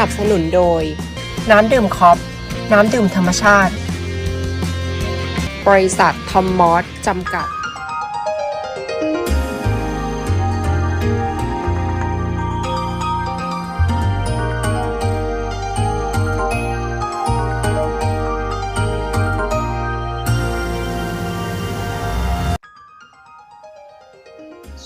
สนับสนุนโดย น้ำดื่มคอปน้ำดื่มธรรมชาติ บริษัททอมมอสจำกัด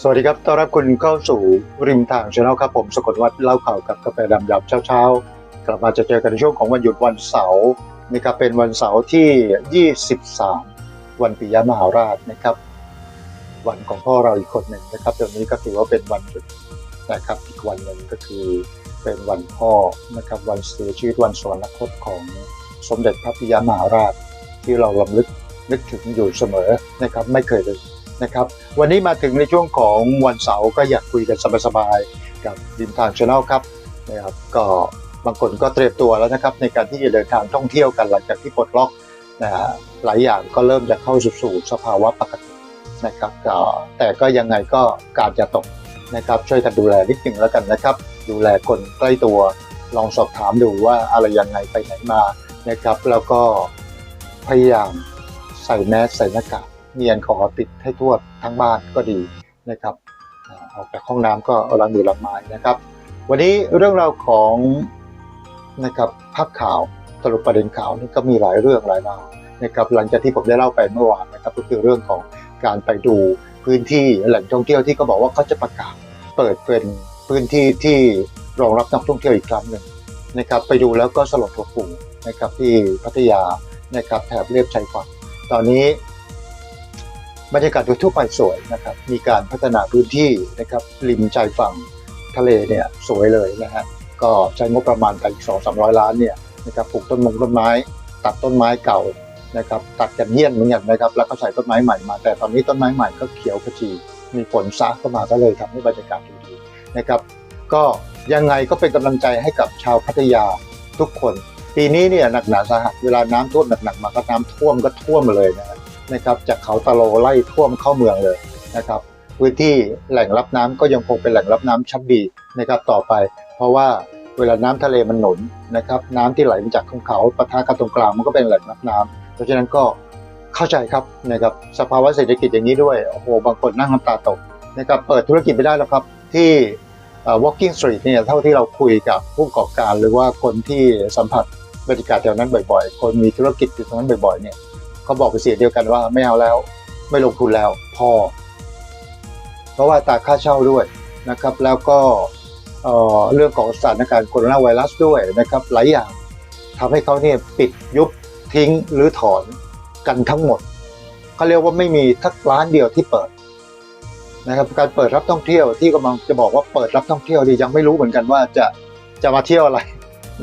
สวัสดีครับ ต้อนรับคุณเข้าสู่ริมทางช anel ครับผมสกลวัฒน์เล่าข่าวกับกาแฟดำยามเช้าๆ กลับมาจะเจอกันในช่วงของวันหยุดวันเสาร์นะครับเป็นวันเสาร์ที่ 23 วันปิยมหาราชนะครับ วันของพ่อเราอีกคนหนึ่งนะครับเดี๋ยวนี้ก็ถือว่าเป็นวันหยุดนะครับอีกวันหนึ่งก็คือเป็นวันพ่อนะครับวันเสียชีวิตวันสวรรคตของสมเด็จพระปิยมหาราช ที่เราลำลึกนึกถึงอยู่เสมอนะครับไม่เคยเลย นะครับ วันนี้มาถึงในช่วงของวันเสาร์ก็อยากคุยกันสบายๆกับดิมทางช anel ครับนะครับก็บางคนก็เตรียมตัวแล้วนะครับในการที่จะเดินทางท่องเที่ยวกันหลังจากที่ปลดล็อกนะฮะหลายอย่างก็เริ่มจะเข้าสู่สภาวะปกตินะครับก็แต่ก็ยังไงก็การจะตกนะครับช่วยกันดูแลนิดหนึ่งแล้วกันนะครับ ดูแลคนใกล้ตัว ลองสอบถามดูว่าอะไรยังไงไปไหนมานะครับ แล้วก็พยายามใส่แมสใส่หน้ากาก เนียนขอติดให้ทั่วทั้งบ้านก็ดีนะครับอ่าอกจากห้องน้ำก็ล้างมือล้างไม้นะครับ วันนี้เรื่องราวของนะครับภาพข่าวสรุปประเด็นข่าวนี่ก็มีหลายเรื่องหลายราวนะครับหลังจากที่ผมได้เล่าไปเมื่อวานนะครับก็คือเรื่องของการไปดูพื้นที่แหล่งท่องเที่ยวที่เขาบอกว่าเขาจะประกาศเปิดเป็นพื้นที่ที่รองรับนักท่องเที่ยวอีกครั้งหนึ่งนะครับไปดูแล้วก็สลดหดหู่นะครับที่พัทยานะครับแถบเรียบชายฝั่งตอนนี้ บรรยากาศโดยทั่วไปสวยนะครับ มีการพัฒนาพื้นที่นะครับริมชายฝั่งทะเลเนี่ยสวยเลยนะฮะ ก็ใช้งบประมาณไปอีกสองสามร้อยล้านเนี่ยนะครับปลูกต้นมงต้นไม้ ตัดต้นไม้เก่านะครับตัดกันเยี่ยนเหมือนกันนะครับแล้วก็ใส่ต้นไม้ใหม่มา แต่ตอนนี้ต้นไม้ใหม่ก็เขียวขจีมีฝนซะเข้ามาก็เลยทำให้บรรยากาศดูดีนะครับ ก็ยังไงก็เป็นกำลังใจให้กับชาวพัทยาทุกคน ปีนี้เนี่ยหนักหนาสาหัสเวลาน้ำท่วมหนักๆมาก็น้ำท่วมก็ท่วมมาเลยนะฮะ นะครับจากเขาตะโลไล่ท่วมเข้าเมืองเลยนะครับพื้นที่แหล่งรับน้ำก็ยังคงเป็นแหล่งรับน้ำชั้นดีนะครับต่อไป เพราะว่าเวลาน้ำทะเลมันหนุนนะครับน้ำที่ไหลมาจากภูเขาปะทะกันตรงกลางมันก็เป็นแหล่งรับน้ำเพราะฉะนั้นก็เข้าใจครับนะครับสภาวะเศรษฐกิจอย่างนี้ด้วยโอ้โหบางคนนั่งน้ำตาตกนะครับเปิดธุรกิจไม่ได้แล้วครับที่ walking street เนี่ยเท่าที่เราคุยกับผู้ประกอบการ หรือว่าคนที่สัมผัสบรรยากาศแถวนั้นบ่อยๆ คนมีธุรกิจอยู่ตรงนั้นบ่อยๆเนี่ย เขาบอกเป็นเสียงเดียวกันว่าไม่เอาแล้ว ไม่ลงทุนแล้วพอ เพราะว่าตาค่าเช่าด้วยนะครับ แล้วก็เอ่อเรื่องของสถานการณ์โคโรนาไวรัสด้วยนะครับ หลายอย่างทำให้เขาเนี่ยปิดยุบทิ้งหรือถอนกันทั้งหมดเขาเรียกว่าไม่มีทักร้านเดียวที่เปิดนะครับการเปิดรับท่องเที่ยวที่กำลังจะบอกว่าเปิดรับท่องเที่ยวดียังไม่รู้เหมือนกันว่าจะจะมาเที่ยวอะไร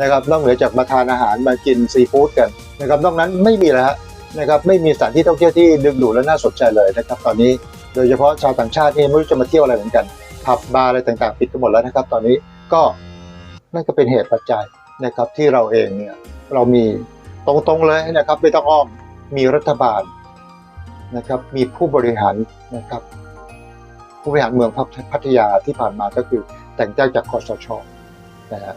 นะครับนอกเหนือจากมาทานอาหารมากินซีฟู้ดกันนะครับนอกนั้นไม่มีแล้วฮะ นะครับไม่มีสถานที่ท่องเที่ยวที่ดึงดูดและน่าสนใจเลยนะครับตอนนี้โดยเฉพาะชาวต่างชาตินี่ไม่รู้จะมาเที่ยวอะไรเหมือนกันผับบาร์อะไรต่างๆปิดกันหมดแล้วนะครับ ตอนนี้ก็นั่นก็เป็นเหตุปัจจัยนะครับที่เราเองเนี่ยเรามีตรงๆเลยนะครับไม่ต้องอ้อมมีรัฐบาลนะครับมีผู้บริหารนะครับผู้บริหารเมืองพัทยาที่ผ่านมาก็คือแต่งตั้งจากคอสชนะฮะ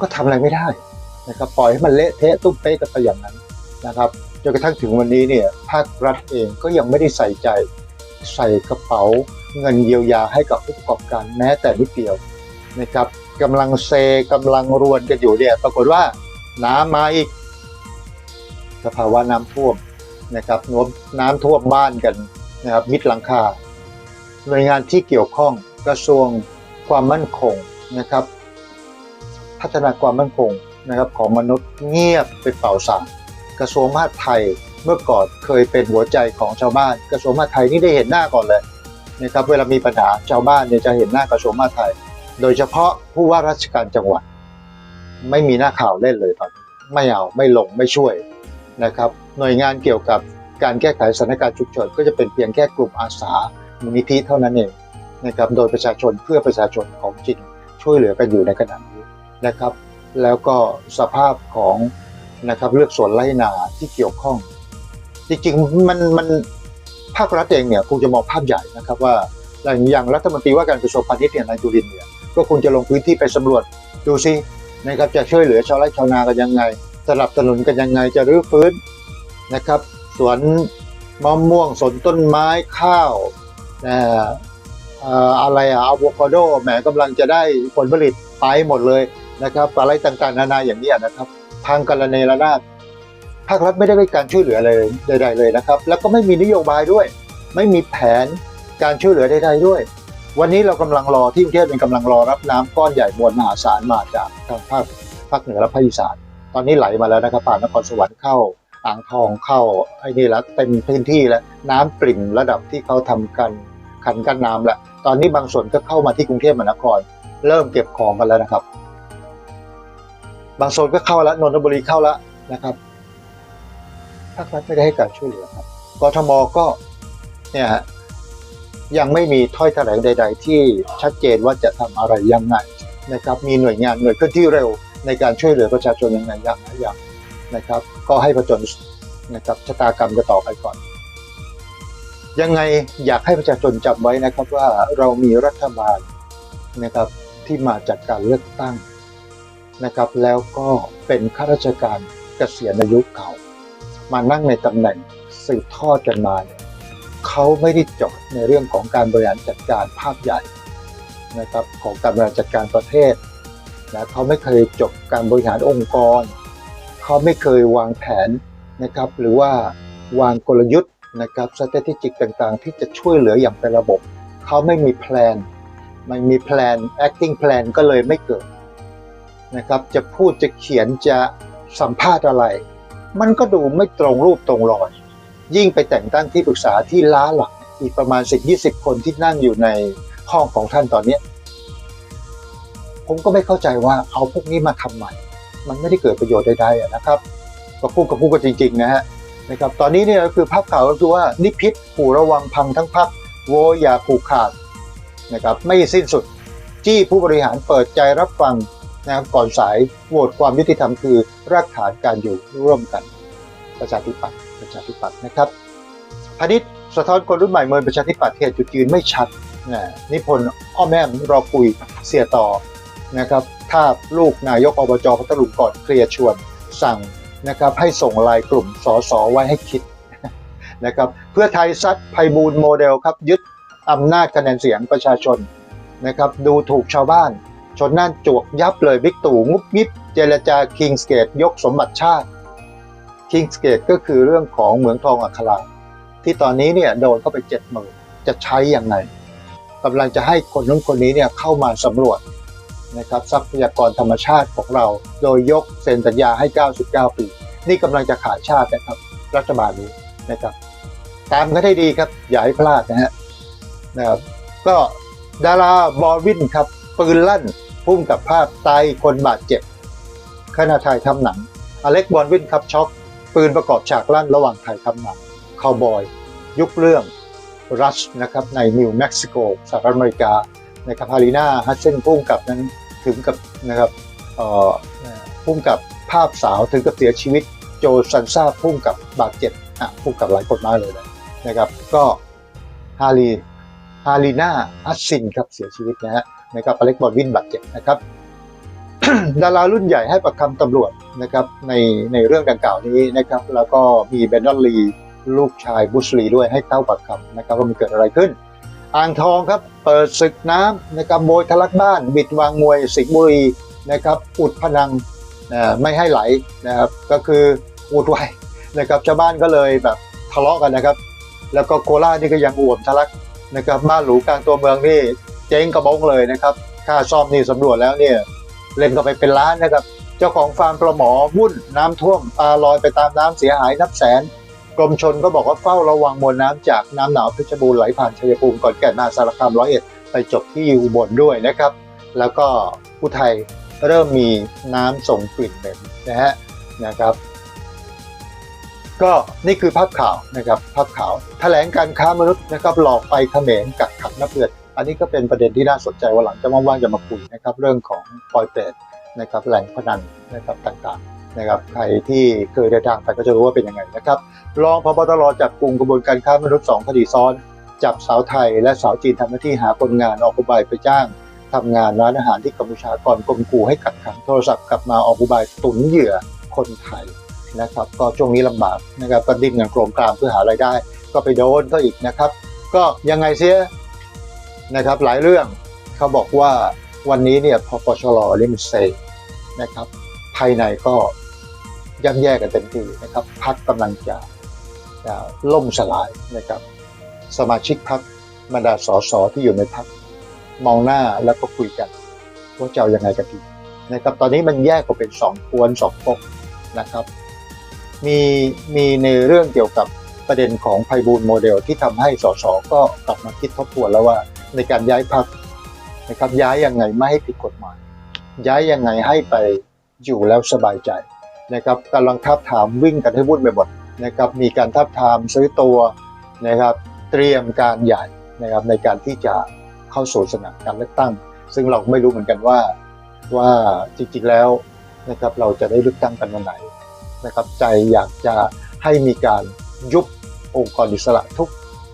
ก็ทำอะไรไม่ได้นะครับปล่อยให้มันเละเทะตุ้มเป๊ะกันไปอย่างนั้น นะครับจนกระทั่งถึงวันนี้เนี่ยภาครัฐเองก็ยังไม่ได้ใส่ใจใส่กระเป๋าเงินเยียวยาให้กับผู้ประกอบการแม้แต่นิดเดียวนะครับกำลังเซกำลังรวนกันอยู่เนี่ยปรากฏว่าน้ำมาอีกสภาวะน้ำท่วมนะครับน้ำน้ำท่วมบ้านกันนะครับมิดหลังคาหน่วยงานที่เกี่ยวข้องกระทรวงความมั่นคงนะครับ พัฒนาความมั่นคงนะครับของมนุษย์เงียบไปเป่าสาง กระทรวงมหาดไทยเมื่อก่อนเคยเป็นหัวใจของชาวบ้าน กระทรวงมหาดไทยนี่ได้เห็นหน้าก่อนเลยนะครับเวลามีปัญหาชาวบ้านเนี่ยจะเห็นหน้ากระทรวงมหาดไทย โดยเฉพาะผู้ว่าราชการจังหวัด ไม่มีหน้าข่าวเล่นเลยตอนนี้ไม่เอาไม่ลงไม่ช่วยนะครับหน่วยงานเกี่ยวกับการแก้ไขสถานการณ์ฉุกเฉินก็จะเป็นเพียงแค่กลุ่มอาสามูลนิธิเท่านั้นเองนะครับโดยประชาชนเพื่อประชาชนของจริงช่วยเหลือกันอยู่ในขณะนี้นะครับ แล้วก็สภาพของ นะครับ เลือกสวนไร่นาที่เกี่ยวข้อง จริงๆมันมันภาครัฐเองเนี่ยคงจะมองภาพใหญ่นะครับว่าอย่างรัฐมนตรีว่าการกระทรวงพาณิชย์เนี่ยนายจุรินเนี่ยก็คงจะลงพื้นที่ไปสำรวจดูซินะครับจะช่วยเหลือชาวไร่ชาวนากันยังไงสนับสนุนกันยังไงจะรื้อฟื้นนะครับสวนมะม่วงสวนต้นไม้ข้าวเอ่อะไรอะอะโวคาโดแหมกำลังจะได้ผลผลิตไปหมดเลยนะครับ อะไรต่างๆ นานาอย่างนี้นะครับ ทางการเนระนาดภาครัฐไม่ได้ให้การช่วยเหลือเลยใด ๆ เลยนะครับ แล้วก็ไม่มีนโยบายด้วย ไม่มีแผนการช่วยเหลือใดๆด้วย วันนี้เรากำลังรอที่กรุงเทพเป็นกำลังรอรับน้ำก้อนใหญ่มวลมหาศาลมาจากทางภาคภาคเหนือและภาคอีสานตอนนี้ไหลมาแล้วนะครับผ่านนครสวรรค์เข้าอ่างทองเข้าไอ้นี่แล้วเต็มพื้นที่แล้วน้ำปริ่มระดับที่เขาทำกันขันกันน้ำแล้วตอนนี้บางส่วนก็เข้ามาที่กรุงเทพมหานคร เริ่มเก็บของกันแล้วนะครับ บางโซนก็เข้าแล้วนนทบุรีเข้าแล้วนะครับภาครัฐไม่ได้ให้การช่วยเหลือครับกทมก็เนี่ยฮะยังไม่มีถ้อยแถลงใด ๆ ที่ชัดเจนว่าจะทำอะไรยังไงนะครับ มีหน่วยงานหน่วยเคลื่อนที่เร็วในการช่วยเหลือประชาชนยังไงอย่างไรอย่างนะครับ ก็ให้ประจนนะครับชะตากรรมกันต่อไปก่อน ยังไงอยากให้ประชาชนจำไว้นะครับว่าเรามีรัฐบาลนะครับที่มาจากการเลือกตั้ง นะครับ แล้วก็เป็นข้าราชการเกษียณอายุเก่า มานั่งในตำแหน่งสืบทอดกันมาเนี่ยเขาไม่ได้จบในเรื่องของการบริหารจัดการภาพใหญ่นะครับของการบริหารจัดการประเทศนะเขาไม่เคยจบการบริหารองค์กร เขาไม่เคยวางแผนนะครับหรือว่าวางกลยุทธ์นะครับ strategic ต่างๆ ที่จะช่วยเหลืออย่างเป็นระบบ เขาไม่มีแพลนไม่มีแพลน acting plan ก็เลยไม่เกิด นะครับจะพูดจะเขียนจะสัมภาษณ์อะไร มันก็ดูไม่ตรงรูปตรงรอย ยิ่งไปแต่งตั้งที่ปรึกษาที่ล้าหลังอีกประมาณ 10-20 คนที่นั่งอยู่ในห้องของท่านตอนนี้ ผมก็ไม่เข้าใจว่าเอาพวกนี้มาทำใหม่ มันไม่ได้เกิดประโยชน์ใดๆนะครับก็พูดกับพูดกันจริงๆนะฮะนะครับตอนนี้เนี่ยก็คือภาพข่าวก็คือว่านิพิษผูระวังพังทั้งพักโวยอย่าผูกขาดนะครับไม่สิ้นสุด จี้ผู้บริหารเปิดใจรับฟัง นะครับก่อนสายโหวตความยุติธรรมคือรากฐานการอยู่ร่วมกัน ประชาธิปัตย์ประชาธิปัตย์นะครับพาณิชย์สะท้อนคนรุ่นใหม่เมืองประชาธิปัตย์เหตุจุดยืนไม่ชัดนะนิพนธ์อ้อมแอมรอคุยเสียต่อนะครับถ้าลูกนายกอบจพัทลุงก่อนเคลียร์ชวนสั่งนะครับให้ส่งลายกลุ่มสสไว้ให้คิดนะครับเพื่อไทยซัดไพบูลโมเดลครับยึดอำนาจคะแนนเสียงประชาชนนะครับดูถูกชาวบ้าน ชนน่านจวกยับเลยบิ๊กตู่งุบงิบเจรจาคิงสเกตยกสมบัติชาติคิงสเกตก็คือเรื่องของเหมืองทองอัคราที่ตอนนี้เนี่ยโดนเข้าไปเจ็ดหมื่นจะใช้อย่างไรกำลังจะให้คนนู้นคนนี้เนี่ยเข้ามาสำรวจนะครับทรัพยากรธรรมชาติของเรา โดยยกเซ็นสัญญาให้ 99 ปี นี่กำลังจะขายชาตินะครับ รัฐบาลนี้นะครับ ตามกันให้ดีครับ อย่าให้พลาดนะฮะนะครับก็ดาราบอวินครับ ปืนลั่น พุ่มกับภาพตายคนบาดเจ็บขณะถ่ายทำหนัง อเล็กบอลวินครับช็อก ปืนประกอบฉากลั่นระหว่างถ่ายทำหนังคาวบอย ยุคเรื่องรัชนะครับในนิวเม็กซิโกสหรัฐอเมริกานะครับฮารีนาฮัสเซนพุ่มกับนั้นถึงกับนะครับอ่อพุ่มกับภาพสาวถึงกับเสียชีวิตโจซันซาพุ่มกับบาดเจ็บอะพุ่มกับหลายคนมากเลยนะครับ ก็ฮารีฮารีนาฮัสซินครับเสียชีวิตนะฮะ นะครับอเล็กบอลวินบาดเจ็บนะครับดารารุ่นใหญ่ให้ประคำตำรวจนะครับในในเรื่องดังกล่าวนี้นะครับ แล้วก็มีเบนดอนลีลูกชายบุชลีด้วยให้เข้าปากคำนะครับว่ามันเกิดอะไรขึ้น อ่างทองครับเปิดศึกน้ำนะครับโมยทะลักบ้าน บิดวางมวยสิงห์บุรีนะครับ อุดพนังนะไม่ให้ไหลนะครับก็คืออุดไว้นะครับชาวบ้านก็เลยแบบทะเลาะกันนะครับ แล้วก็โคราชนี่ก็ยังอวมทะลักนะครับบ้านหรูกลางตัวเมืองนี่ เจ๊งกระบงเลยนะครับ ค่าซ่อมนี่สำรวจแล้วเนี่ยเล่นก็ไปเป็นล้านนะครับ เจ้าของฟาร์มปลาหมอวุ่นน้ำท่วมปลาลอยไปตามน้ำเสียหายนับแสน กรมชนก็บอกว่าเฝ้าระวังมวลน้ำจากน้ำหนาวเพชรบูรณ์ไหลผ่านชัยภูมิก่อนแก่นมาสารคามร้อยเอ็ดไปจบที่อุบลด้วยนะครับ แล้วก็ผู้ไทยเริ่มมีน้ำส่งกลิ่นเหม็นนะฮะนะครับ ก็นี่คือภาพข่าวนะครับภาพข่าวแถลงการค้ามนุษย์นะครับหลอกไปเขมรกักขังนักเรียน อันนี้ก็เป็นประเด็นที่น่าสนใจวันหลังจะว่างๆจะมาคุยนะครับเรื่องของปอยเปรตนะครับแหล่งพนันนะครับต่างๆนะครับใครที่เคยเดินทางไปก็จะรู้ว่าเป็นยังไงนะครับรองพบตรจับกลุ่มกระบวนการค้ามนุษย์สองคดีซ้อน จับสาวไทยและสาวจีนทำหน้าที่หาคนงานออกอุบายไปจ้างทำงานร้านอาหารที่กัมพูชาก่อนกลมกูให้กักขังโทรศัพท์กลับมาออกอุบายตุนเหยื่อคนไทยนะครับก็ช่วงนี้ลำบากนะครับก็ดิ้นกันโครมครามเพื่อหารายได้ ก็ไปโดนก็อีกนะครับ ก็ยังไงเสีย นะครับหลายเรื่องเขาบอกว่าวันนี้เนี่ยพอปชรนี่มันเซนะครับ ภายในก็ย่ำแย่กันเต็มที่นะครับพักกำลังจะจะล่มสลายนะครับ สมาชิกพักบรรดาสสที่อยู่ในพักมองหน้าแล้วก็คุยกันว่าจะเอายังไงกันดีนะครับ ตอนนี้มันแยกออกเป็นสองกวนสองก๊กนะครับ มีมีในเรื่องเกี่ยวกับประเด็นของไพบูลโมเดลที่ทำให้สสก็กลับมาคิดทบทวนแล้วว่า ในการย้ายพักนะครับย้ายยังไงไม่ให้ผิดกฎหมาย ย้ายยังไงให้ไปอยู่แล้วสบายใจนะครับกำลังทับถามวิ่งกันให้วุ่นไปหมดนะครับมีการทับทามซื้อตัวนะครับเตรียมการใหญ่นะครับในการที่จะเข้าสู่สนามการเลือกตั้ง ซึ่งเราไม่รู้เหมือนกันว่าว่าจริงๆแล้วนะครับเราจะได้เลือกตั้งกันวันไหนนะครับใจอยากจะให้มีการยุบองค์กรอิสระทุก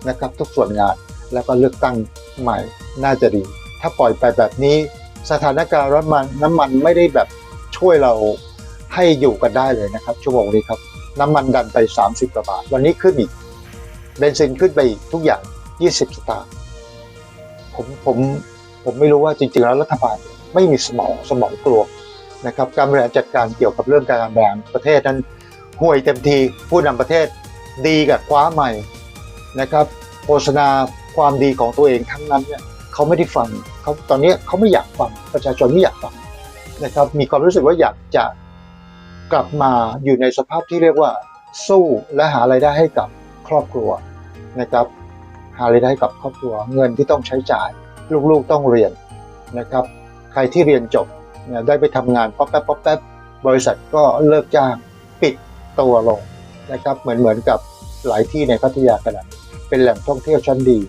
นะครับทุกส่วนงาน แล้วก็เลือกตั้งใหม่น่าจะดี ถ้าปล่อยไปแบบนี้สถานการณ์น้ำมันน้ำมันไม่ได้แบบช่วยเราให้อยู่กันได้เลยนะครับ ชั่วโมงนี้ครับ น้ำมันดันไป 30กว่าบาท วันนี้ขึ้นอีกเบนซินขึ้นไปอีกทุกอย่าง 20 สตางค์ผมผมผมไม่รู้ว่าจริงๆแล้วรัฐบาลไม่มีสมองสมองกลวงนะครับการบริหารจัดการเกี่ยวกับเรื่องการแบ่งประเทศนั้นห่วยเต็มทีผู้นำประเทศดีกับคว้าใหม่นะครับโฆษณา ความดีของตัวเองทั้งนั้นเนี่ยเขาไม่ได้ฟังเขาตอนนี้เขาไม่อยากฟังประชาชนไม่อยากฟังนะครับมีความรู้สึกว่าอยากจะกลับมาอยู่ในสภาพที่เรียกว่า สู้และหารายได้ให้กับครอบครัวนะครับหารายได้ให้กับครอบครัว เงินที่ต้องใช้จ่าย ลูกๆต้องเรียนนะครับใครที่เรียนจบได้ไปทำงานป๊อปแป๊บป๊อปแป๊บบริษัทก็เลิกจ้างปิดตัวลงนะครับเหมือนเหมือนกับหลายที่ในพัทยาขนาดนี้เป็นแหล่งท่องเที่ยวชั้นดี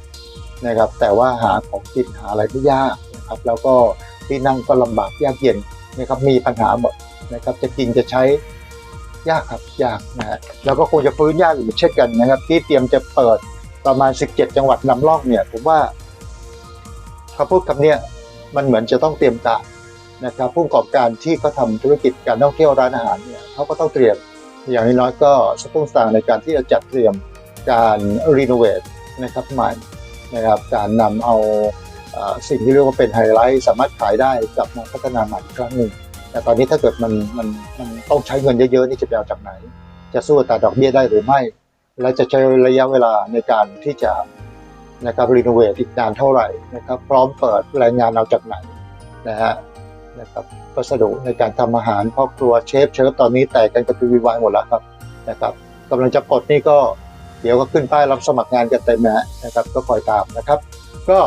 นะครับ แต่ว่าหาของกินหาอะไรไม่ยากนะครับ แล้วก็ที่นั่งก็ลำบากยากเย็นนะครับ มีปัญหาหมดนะครับ จะกินจะใช้ยากครับยากนะฮะแล้วก็คงจะฟื้นยากอยู่เช่นกันนะครับ ที่เตรียมจะเปิดประมาณ 17 จังหวัดนำร่องเนี่ย ผมว่าเขาพูดคำเนี้ยมันเหมือนจะต้องเตรียมการนะครับผู้ประกอบการที่เขาทำธุรกิจการท่องเที่ยวร้านอาหารเนี่ยเขาก็ต้องเตรียมอย่างน้อยก็สตุ้งสร้างในการที่จะจัดเตรียมการรีโนเวทนะครับใหม่ นะครับการนำเอาเอ่อสิ่งที่เรียกว่าเป็นไฮไลท์สามารถขายได้กลับมาพัฒนาใหม่อีกครั้งหนึ่งแต่ตอนนี้ถ้าเกิดมันมันมันต้องใช้เงินเยอะๆนี่จะไปเอาจากไหน จะสู้ตาดอกเบี้ยได้หรือไม่ และจะใช้ระยะเวลาในการที่จะนะครับรีโนเวทอีกนานเท่าไหร่นะครับพร้อมเปิดแรงงานเอาจากไหนนะฮะนะครับวัสดุในการทำอาหารครอครัวเชฟเชฟตอนนี้แตกกันกระจุยวายหมดแล้วครับนะครับกำลังจะกดนี่ก็ เดี๋ยวก็ขึ้นป้ายรับสมัครงานกันเต็มนะฮะนะครับ ก็คอยตามนะครับ ก็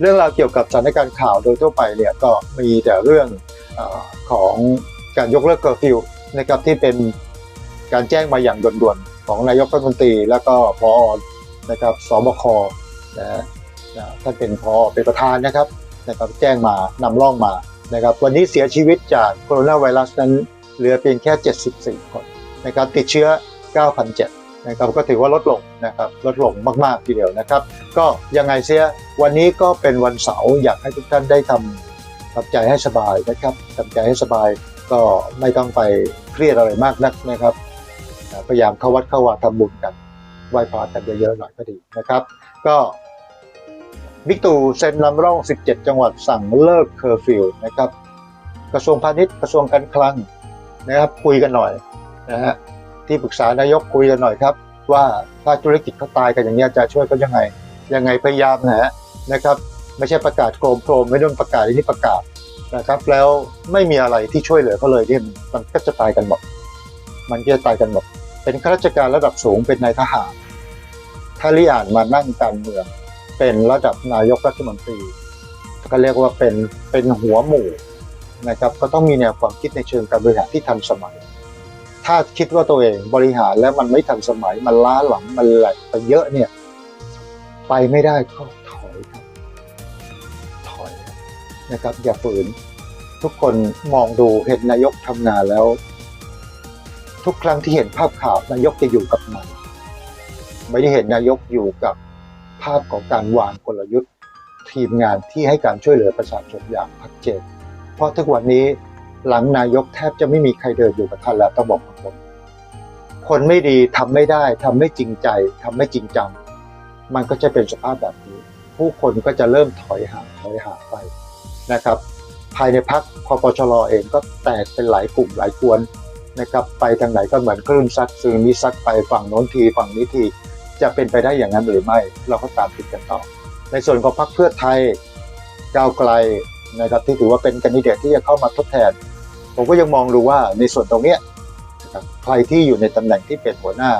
เรื่องราวเกี่ยวกับสถานการณ์ข่าวโดยทั่วไปเนี่ยก็มีแต่เรื่องอของการยกเลิกเคอร์ฟิวนะครับที่เป็นการแจ้งมาอย่างด่วนๆของนายกรัฐมนตรี แล้วก็พอนะครับสบคนะฮะท่านเป็นพอเป็นประธานนะครับนะครับแจ้งมานำร่องมานะครับ วันนี้เสียชีวิตจากโคโรนาไวรัสนั้นเหลือเพียงแค่ 74 คนนะครับติดเชื้อ9,007 นะครับก็ถือว่าลดลงนะครับลดลงมาก ๆ ทีเดียวนะครับ ก็ยังไงเสียวันนี้ก็เป็นวันเสาร์อยากให้ทุกท่านได้ทำทำใจให้สบายนะครับทำใจให้สบายก็ไม่ต้องไปเครียดอะไรมากนักนะครับพยายามเข้าวัดเข้าวาทำบุญกันไหว้พระกันเยอะๆหน่อยก็ดีนะครับ ก็บิ๊กตู่เซ็นนำร่อง 17 จังหวัดสั่งเลิกเคอร์ฟิวนะครับ กระทรวงพาณิชย์กระทรวงการคลังนะครับคุยกันหน่อยนะฮะ ที่ปรึกษานายกคุยกันหน่อยครับ ว่าถ้าธุรกิจเขาตายกันอย่างเงี้ยจะช่วยเขายังไง ยังไงพยายามนะฮะนะครับ ไม่ใช่ประกาศโครมโครมไม่ต้องประกาศที่ประกาศนะครับ แล้วไม่มีอะไรที่ช่วยเหลือเขาเลยที่มันก็จะตายกันหมดมันก็จะตายกันหมดเป็นข้าราชการระดับสูงเป็นนายทหารถ้าลิอ่านมานั่งการเมือง เป็นระดับนายกรัฐมนตรีก็เรียกว่าเป็นเป็นหัวหมู่นะครับ ก็ต้องมีแนวความคิดในเชิงการบริหารที่ทันสมัย ถ้าคิดว่าตัวเองบริหารแล้วมันไม่ทันสมัยมันล้าหลังมันแหลกไปเยอะเนี่ย ไปไม่ได้ก็ถอยครับ ถอยนะครับ อย่าฝืน ทุกคนมองดูเห็นนายกทำงานแล้ว ทุกครั้งที่เห็นภาพข่าวนายกจะอยู่กับมันไม่ได้เห็นนายกอยู่กับภาพของการวางกลยุทธ์ ทีมงานที่ให้การช่วยเหลือประชาชนอย่างชัดเจนเพราะทุกวันนี้ หลังนายกแทบจะไม่มีใครเดินอยู่กับท่านแล้วต้องบอกตรงๆคนไม่ดีทำไม่ได้ทำไม่จริงใจทำไม่จริงจัง มันก็จะเป็นสภาพแบบนี้ ผู้คนก็จะเริ่มถอยห่างถอยห่างไปนะครับ ภายในพักคอปชรเองก็แตกเป็นหลายกลุ่มหลายกวนนะครับ ไปทางไหนก็เหมือนคลื่นซัดซึนมิซัดไปฝั่งโน้นทีฝั่งนี้ทีจะเป็นไปได้อย่างนั้นหรือไม่ เราก็ตามติดกันต่อ ในส่วนของพรรคเพื่อไทยก้าวไกลนะครับที่ถือว่าเป็นแคนดิเดตที่จะเข้ามาทดแทน ผมก็ยังมองดูว่าในส่วนตรงเนี้ยใครที่อยู่ในตำแหน่งที่เป็นหัวหน้า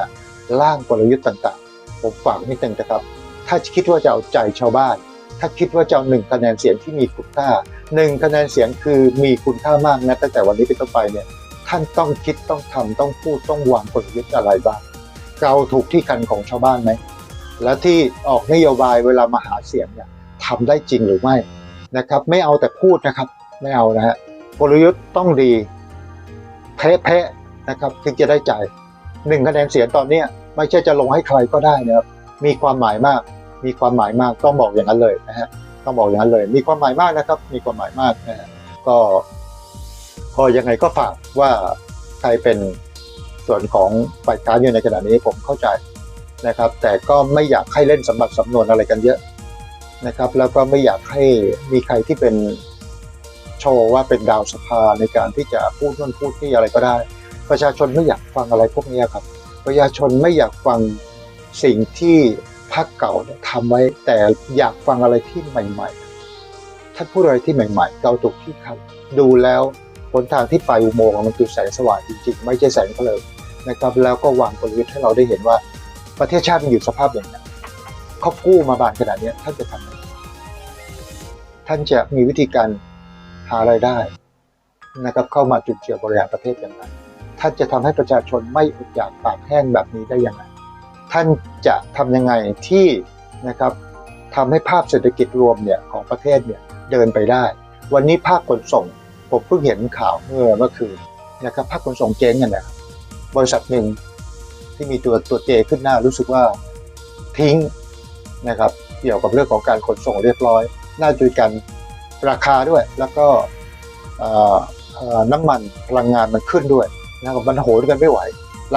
ร่างกลยุทธ์ต่างๆ ผมฝากนิดนึงนะครับ ถ้าคิดว่าจะเอาใจชาวบ้าน ถ้าคิดว่าจะเอาหนึ่งคะแนนเสียงที่มีคุณค่าหนึ่งคะแนนเสียงคือมีคุณค่ามากนะตั้งแต่วันนี้เป็นต้นไปเนี่ยท่านต้องคิดต้องทำต้องพูดต้องวางกลยุทธ์อะไรบ้างเกาถูกที่คันของชาวบ้านไหมแล้วที่ออกนโยบายเวลามาหาเสียงเนี่ยทำได้จริงหรือไม่นะครับ ไม่เอาแต่พูดนะครับ ไม่เอานะฮะ กลยุทธ์ต้องดีเพะๆนะครับถึงจะได้ใจหนึ่งคะแนนเสียงตอนนี้ไม่ใช่จะลงให้ใครก็ได้นะครับมีความหมายมาก มีความหมายมากต้องบอกอย่างนั้นเลยนะฮะต้องบอกอย่างนั้นเลย มีความหมายมากนะครับ มีความหมายมากนะฮะก็ก็ยังไงก็ฝากว่าใครเป็นส่วนของฝ่ายค้านอยู่ในขณะนี้ผมเข้าใจนะครับ แต่ก็ไม่อยากให้เล่นสมบัติสำนวนอะไรกันเยอะนะครับ แล้วก็ไม่อยากให้มีใครที่เป็น โชว์ว่าเป็นดาวสภาในการที่จะพูดนู่นพูดนี่อะไรก็ได้ ประชาชนไม่อยากฟังอะไรพวกนี้ครับ ประชาชนไม่อยากฟังสิ่งที่พรรคเก่าเนี่ยทำไว้ แต่อยากฟังอะไรที่ใหม่ๆท่านพูดอะไรที่ใหม่ ๆเกาตกที่คันดูแล้วหนทางที่ไปอุโมงค์มันคือแสงสว่างจริงๆ ไม่ใช่แสงเพลิงนะครับแล้วก็วางกลยุทธ์ให้เราได้เห็นว่าประเทศชาติมันอยู่สภาพอย่างนี้เขากู้มาบานขนาดนี้ท่านจะทำไงท่านจะมีวิธีการ หารายได้นะครับเข้ามาจุดเจือบริหารประเทศอย่างไรท่านจะทำให้ประชาชนไม่อดอยากปากแห้งแบบนี้ได้ยังไงท่านจะทำยังไงที่นะครับทำให้ภาพเศรษฐกิจรวมเนี่ยของประเทศเนี่ยเดินไปได้ วันนี้ภาคขนส่งผมเพิ่งเห็นข่าวเมื่อเมื่อคืนนะครับภาคขนส่งเจ๊งกันนะครับบริษัทหนึ่งที่มีตัวตัวเจขึ้นหน้ารู้สึกว่าทิ้งนะครับเกี่ยวกับเรื่องของการขนส่งเรียบร้อย น่าจะการ ราคาด้วย แล้วก็น้ำมันพลังงานมันขึ้นด้วยนะครับมันโหนกันไม่ไหว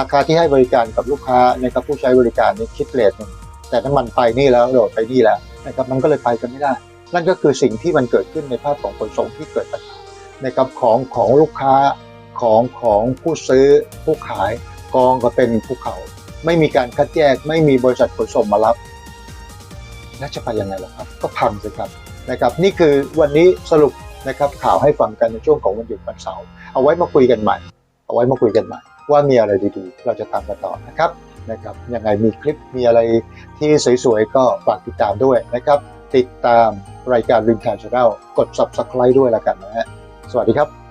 ราคาที่ให้บริการกับลูกค้านะครับผู้ใช้บริการนี่คิดเลทหนึ่งแต่น้ำมันไปนี่แล้วโดดไปนี่แล้วนะครับมันก็เลยไปกันไม่ได้ นั่นก็คือสิ่งที่มันเกิดขึ้นในภาพของขนส่งที่เกิดปัญหานะครับของของลูกค้าของของผู้ซื้อผู้ขายกองก็เป็นภูเขา ไม่มีการคัดแยก ไม่มีบริษัทขนส่งมารับแล้วจะไปยังไงล่ะครับ ก็พังสิครับ นะครับนี่คือวันนี้สรุปนะครับข่าวให้ฟังกันในช่วงของวันหยุดวันเสาร์เอาไว้มาคุยกันใหม่ เอาไว้มาคุยกันใหม่ ว่ามีอะไรดีๆ เราจะตามกันต่อนะครับนะครับยังไงมีคลิปมีอะไรที่สวยๆก็ฝากติดตามด้วยนะครับ ติดตามรายการริมทางชาแนลกด subscribe ด้วยละกันนะฮะสวัสดีครับ